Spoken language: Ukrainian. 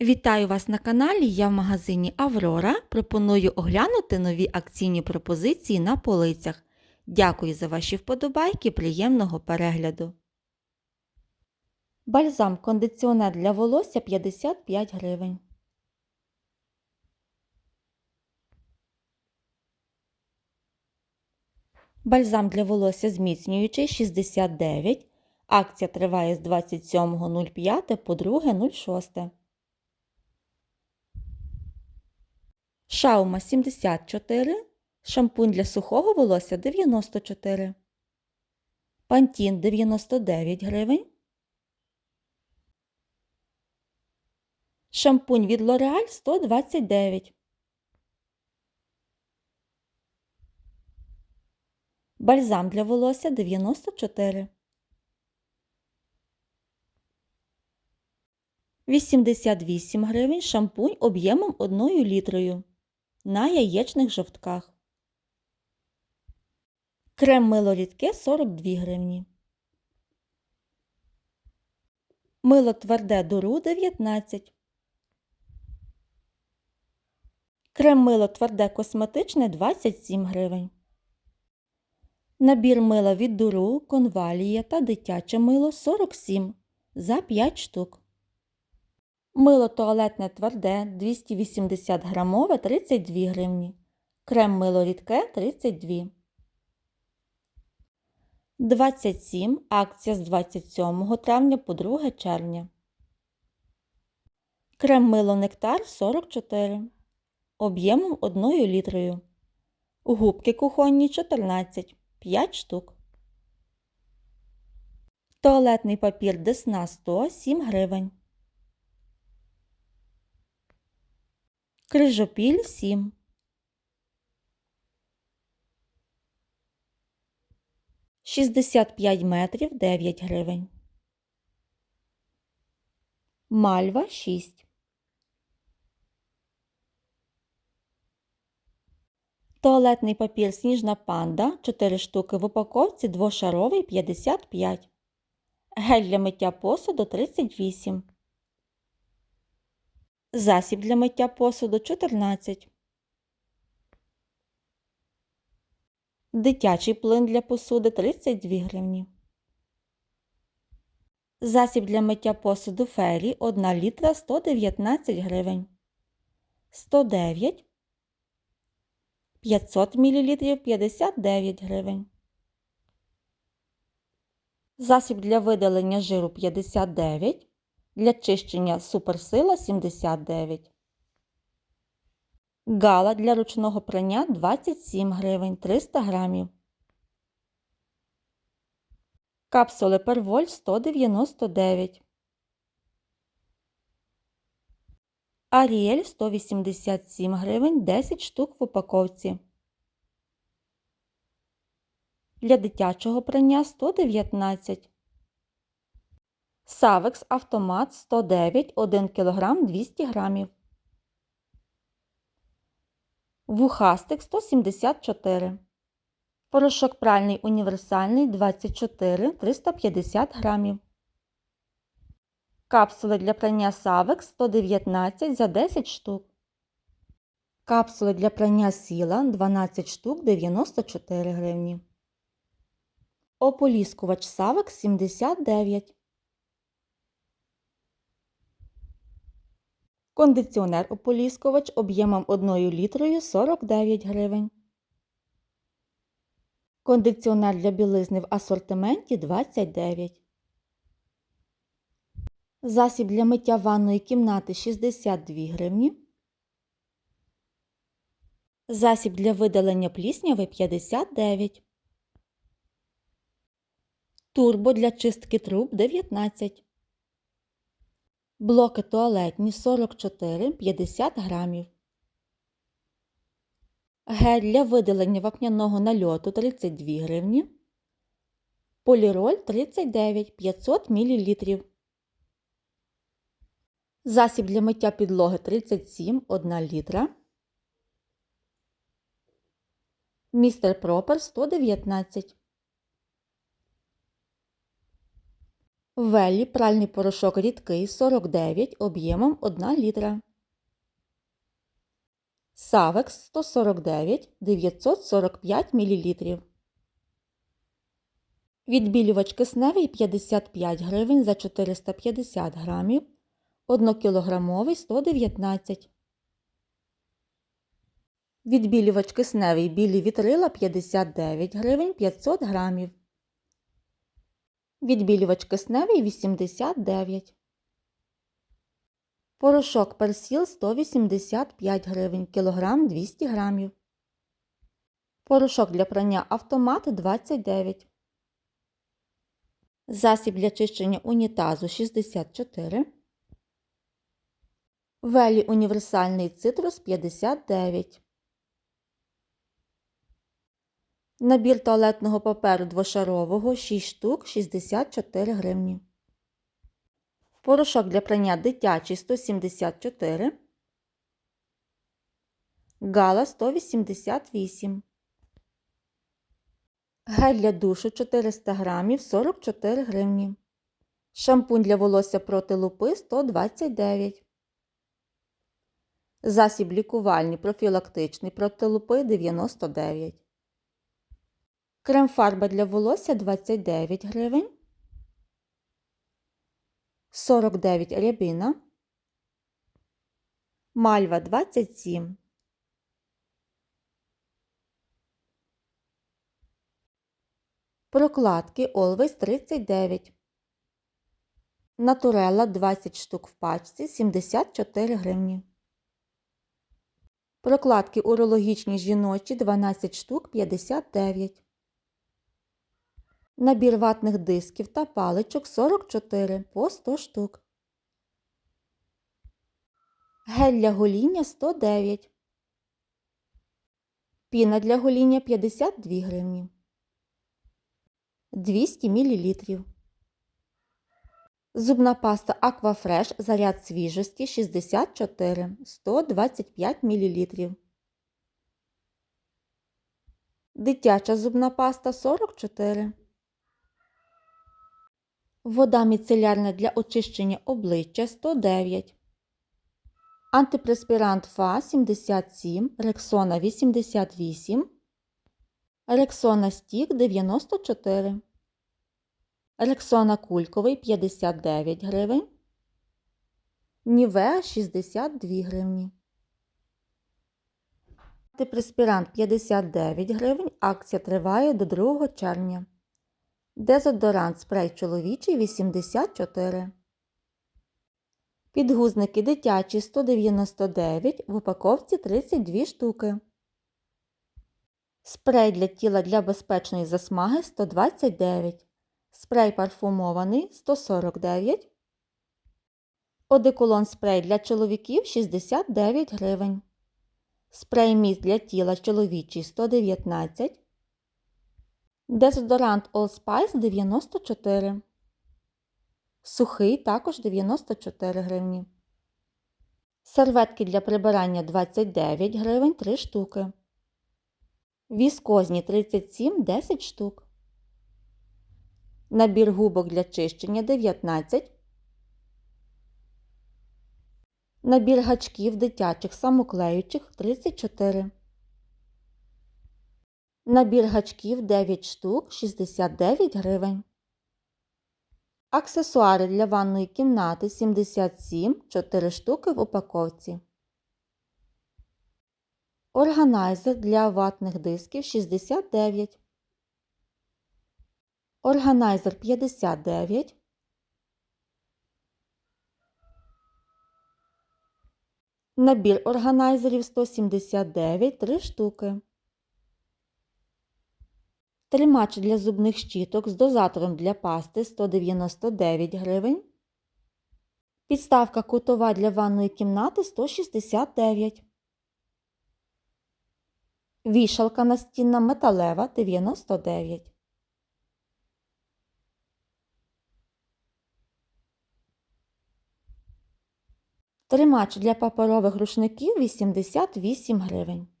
Вітаю вас на каналі. Я в магазині Аврора. Пропоную оглянути нові акційні пропозиції на полицях. Дякую за ваші вподобайки, приємного перегляду. Бальзам кондиціонер для волосся 55 гривень. Бальзам для волосся зміцнюючий 69. Акція триває з 27.05 по 2.06. Шаума 74, шампунь для сухого волосся 94, Пантін 99 гривень, шампунь від L'Oreal 129, бальзам для волосся 94, 88 гривень шампунь об'ємом 1 літрою на яєчних жовтках. Крем мило рідке 42 гривні. Мило тверде дуру 19. Крем мило тверде косметичне 27 гривень. Набір мила від дуру, конвалія та дитяче мило 47 за 5 штук. Мило туалетне тверде 280 грамове 32 гривні. Крем мило рідке 32. 27. Акція з 27 травня по 2 червня. Крем мило нектар 44. Об'ємом 1 літрою. Губки кухонні 14. 5 штук. Туалетний папір Десна 100 7 гривень. Крижопіль 7. Шістдесят п'ять метрів 9 гривень. Мальва 6. Туалетний папір Сніжна панда 4 штуки в упаковці двошаровий 55. Гель для миття посуду 38. Засіб для миття посуду 14. Дитячий плин для посуди 32 гривні. Засіб для миття посуду фері 1 літра 119 гривень. 109. 500 мл 59 гривень. Засіб для видалення жиру 59 для чищення суперсила 79. Гала для ручного прання 27 гривень 300 грамів. Капсули перволь 199. Аріель 187 гривень 10 штук в упаковці. Для дитячого прання 119 Савекс автомат 109 1 кг 200 г. Вухастик 174. Порошок пральний універсальний 24 350 г. Капсули для прання Савекс 119 за 10 штук. Капсули для прання сіла 12 штук 94 гривні. Ополіскувач Савекс 79. Кондиціонер ополіскувач об'ємом 1 літрою 49 гривень. Кондиціонер для білизни в асортименті 29. Засіб для миття ванної кімнати 62 гривні. Засіб для видалення плісняви 59. Турбо для чистки труб 19. Блоки туалетні 44 50 грамів. Гель для видалення вапняного нальоту 32 гривні. Поліроль 39 500 мл. Засіб для миття підлоги 37 1 літра. Містер Пропер 119. Веллі пральний порошок рідкий 49 об'ємом 1 літра. Савекс 149 945 мл. Відбілювач кисневий 55 гривень за 450 грамів. 1 кілограмовий 119. Відбілювач кисневий білі вітрила 59 гривень 500 грамів. Відбілювач кисневий 89. Порошок персіл 185 гривень, кілограм 200 грамів. Порошок для прання автомат 29. Засіб для чищення унітазу 64. Велі універсальний цитрус 59. Набір туалетного паперу двошарового 6 штук 64 гривні. Порошок для прання дитячий 174. Гала 188. Гель для душу 400 грамів 44 гривні. Шампунь для волосся проти лупи 129. Засіб лікувальний профілактичний проти лупи 99. Крем-фарба для волосся 29 гривень. 49 рябина. Мальва 27. Прокладки Always 39. Натурелла 20 штук в пачці 74 гривні. Прокладки урологічні жіночі 12 штук 59. Набір ватних дисків та паличок 44 по 100 штук. Гель для гоління 109. Піна для гоління 52 гривні. 200 мл. Зубна паста Aquafresh заряд свіжості 64 125 мл. Дитяча зубна паста 44 Вода міцелярна для очищення обличчя 109. Антипреспірант ФА 77, Рексона 88, Рексона Стік 94. Рексона кульковий 59 гривень. Нівеа 62 гривні. Антипреспірант 59 гривень. Акція триває до 2 червня. Дезодорант спрей чоловічий 84. Підгузники дитячі 199 в упаковці 32 штуки. Спрей для тіла для безпечної засмаги 129. Спрей парфумований 149. Одеколон спрей для чоловіків 69 гривень. Спрей міст для тіла чоловічий 119. Дезодорант All Spice 94. Сухий також 94 гривні. Серветки для прибирання 29 гривень 3 штуки. Віскозні 37 10 штук. Набір губок для чищення 19. Набір гачків дитячих самоклеючих 34. Набір гачків 9 штук 69 гривень. Аксесуари для ванної кімнати 77 4 штуки в упаковці. Органайзер для ватних дисків 69. Органайзер 59. Набір органайзерів 179 3 штуки. Тримач для зубних щіток з дозатором для пасти 199 гривень. Підставка кутова для ванної кімнати 169. Вішалка настінна металева 99. Тримач для паперових рушників 88 гривень.